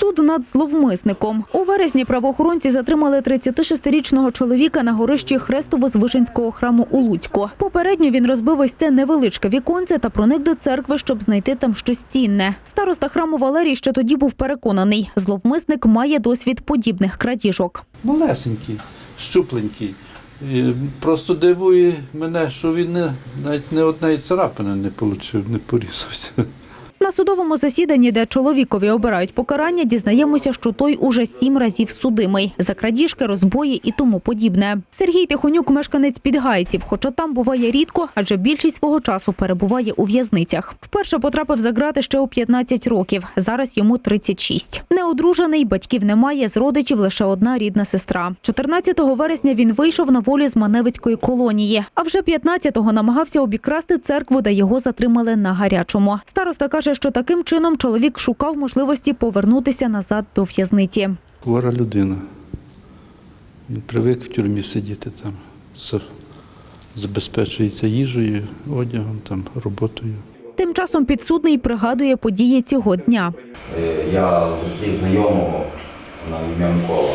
Суд над зловмисником. У вересні правоохоронці затримали 36-річного чоловіка на горищі Хрестово-Звижинського храму у Луцьку. Попередньо він розбив ось це невеличке віконце та проник до церкви, щоб знайти там щось цінне. Староста храму Валерій ще тоді був переконаний, зловмисник має досвід подібних крадіжок. малесенький, щупленький. Просто дивує мене, що він навіть не однієї царапини не отримав, не порізався. Судовому засіданні, де чоловікові обирають покарання, дізнаємося, що той уже сім разів судимий за крадіжки, розбої і тому подібне. Сергій Тихонюк мешканець Підгайців, хоча там буває рідко, адже більшість свого часу перебуває у в'язницях. Вперше потрапив за грати ще у 15 років. Зараз йому 36. Неодружений, батьків немає, з родичів лише одна рідна сестра. 14 вересня він вийшов на волю з Маневицької колонії, а вже 15-го намагався обікрасти церкву, де його затримали на гарячому. Староста каже, що таким чином чоловік шукав можливості повернутися назад до в'язниці. Хвора людина. Він привик в тюрмі сидіти там, забезпечується їжею, одягом, там, роботою. Тим часом підсудний пригадує події цього дня. Е, Я зустрів знайомого на ім'я Микола.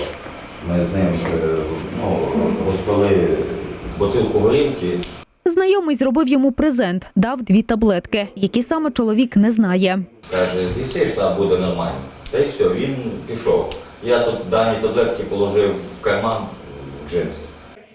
Ми з ним е, ну, розпили бутилку горілки. Знайомий зробив йому презент, дав дві таблетки, які саме чоловік не знає. Каже, з'їсиш, та буде нормально. Та й все, він пішов. Я тут дані таблетки положив в карман в джинси.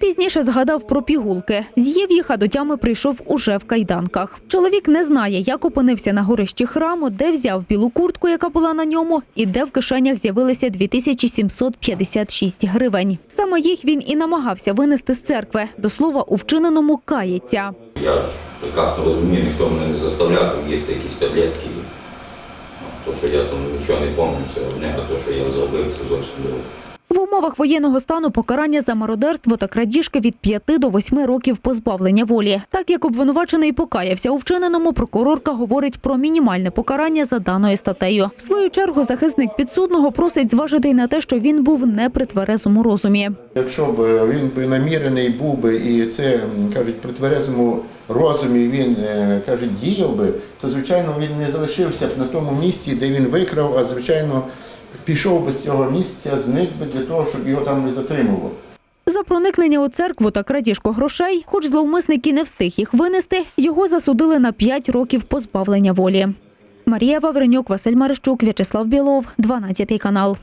Пізніше згадав про пігулки. З'їв їх, а до тями прийшов уже в кайданках. Чоловік не знає, як опинився на горищі храму, де взяв білу куртку, яка була на ньому, і де в кишенях з'явилися 2756 гривень. Саме їх він і намагався винести з церкви. До слова, у вчиненому кається. Я прекрасно розумію, ніхто мене не заставляв їсти якісь таблетки. То, що я там нічого не пам'ятаю, це одне, а то, що я зробив, це зовсім друге. Умовах воєнного стану покарання за мародерство та крадіжки від 5 до 8 років позбавлення волі. Так як обвинувачений покаявся у вчиненому, прокурорка говорить про мінімальне покарання за даною статтею. В свою чергу захисник підсудного просить зважити й на те, що він був не при тверезому розумі. Якщо б е, він би намірений був би і це кажуть при тверезому розумі він е, кажуть діяв би, то звичайно він не залишився б на тому місці, де він викрав, а звичайно пішов би з цього місця, зник би для того, щоб його там не затримували. За проникнення у церкву та крадіжку грошей, хоч зловмисник і не встиг їх винести, його засудили на 5 років позбавлення волі. Марія Вавренюк, Василь Марищук, В'ячеслав Білов, 12 канал.